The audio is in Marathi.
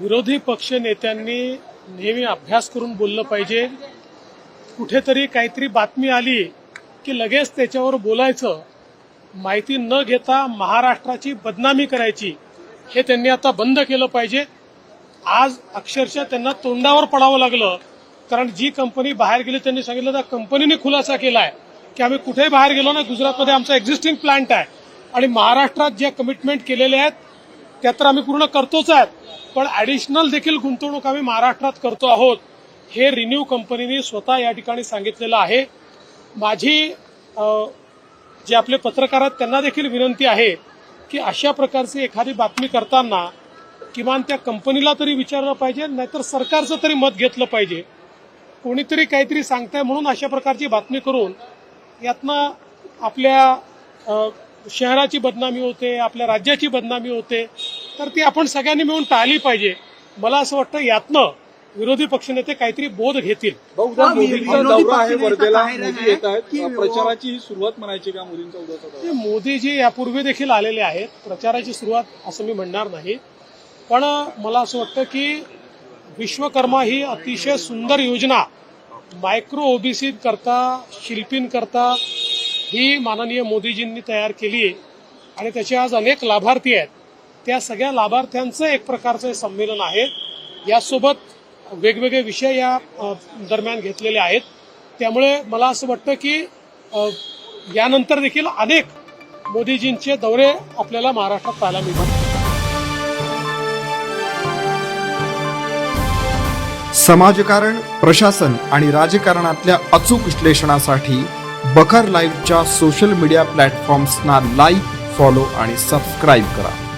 विरोधी पक्ष नेत्यांनी नेहमी अभ्यास करून बोललं पाहिजे. कुठेतरी काहीतरी बातमी आली की लगेच त्याच्यावर बोलायचं. माहिती न घेता महाराष्ट्राची बदनामी करायची. हे त्यांनी आता बंद केलं पाहिजे. आज अक्षरशः त्यांना तोंडावर पडावं लागलं. कारण जी कंपनी बाहेर गेली त्यांनी सांगितलं त्या कंपनीने खुलासा केलाय की आम्ही कुठेही बाहेर गेलो ना गुजरातमध्ये आमचा एक्झिस्टिंग प्लांट आहे. आणि महाराष्ट्रात ज्या कमिटमेंट केलेल्या आहेत त्या तर आम्ही पूर्ण करतोच आहेत पण ऍडिशनल देखील गुंतवणूक आम्ही महाराष्ट्रात करतो आहोत. हे रिन्यू कंपनीने स्वतः या ठिकाणी सांगितलेलं आहे. माझी जे आपले पत्रकार आहेत त्यांना देखील विनंती आहे की अशा प्रकारची एखादी बातमी करताना किमान त्या कंपनीला तरी विचारलं पाहिजे नाहीतर सरकारचं तरी मत घेतलं पाहिजे. कोणीतरी काहीतरी सांगताय म्हणून अशा प्रकारची बातमी करून यातनं आपल्या शहराची बदनामी होते आपल्या राज्याची बदनामी होते. तर ती आपण सगळ्यांनी मिळून टाळली पाहिजे. मला असं वाटतं यातनं विरोधी पक्षनेते काहीतरी बोध घेतील. हा, प्रचाराची ही सुरुवात म्हणायची का मोदींचा मोदीजी यापूर्वी देखील आलेले आहेत. प्रचाराची सुरुवात असं मी म्हणणार नाही. पण मला असं वाटतं की विश्वकर्मा ही अतिशय सुंदर योजना मायक्रो ओबीसी करता शिल्पींकरता ही माननीय मोदीजींनी तयार केली आणि त्याचे आज अनेक लाभार्थी आहेत. त्या सगळ्या लाभार्थ्यांचं एक प्रकारचं संमेलन आहे. यासोबत वेगवेगळे विषय या दरम्यान घेतलेले आहेत. त्यामुळे मला असं वाटतं की यानंतर देखील अनेक मोदीजींचे दौरे आपल्याला महाराष्ट्रात पाहायला मिळतात समाजकारण प्रशासन आणि राजकारणातल्या अचूक विश्लेषणासाठी बखर लाईव्हच्या सोशल मीडिया प्लॅटफॉर्म्सना लाईक फॉलो आणि सबस्क्राईब करा.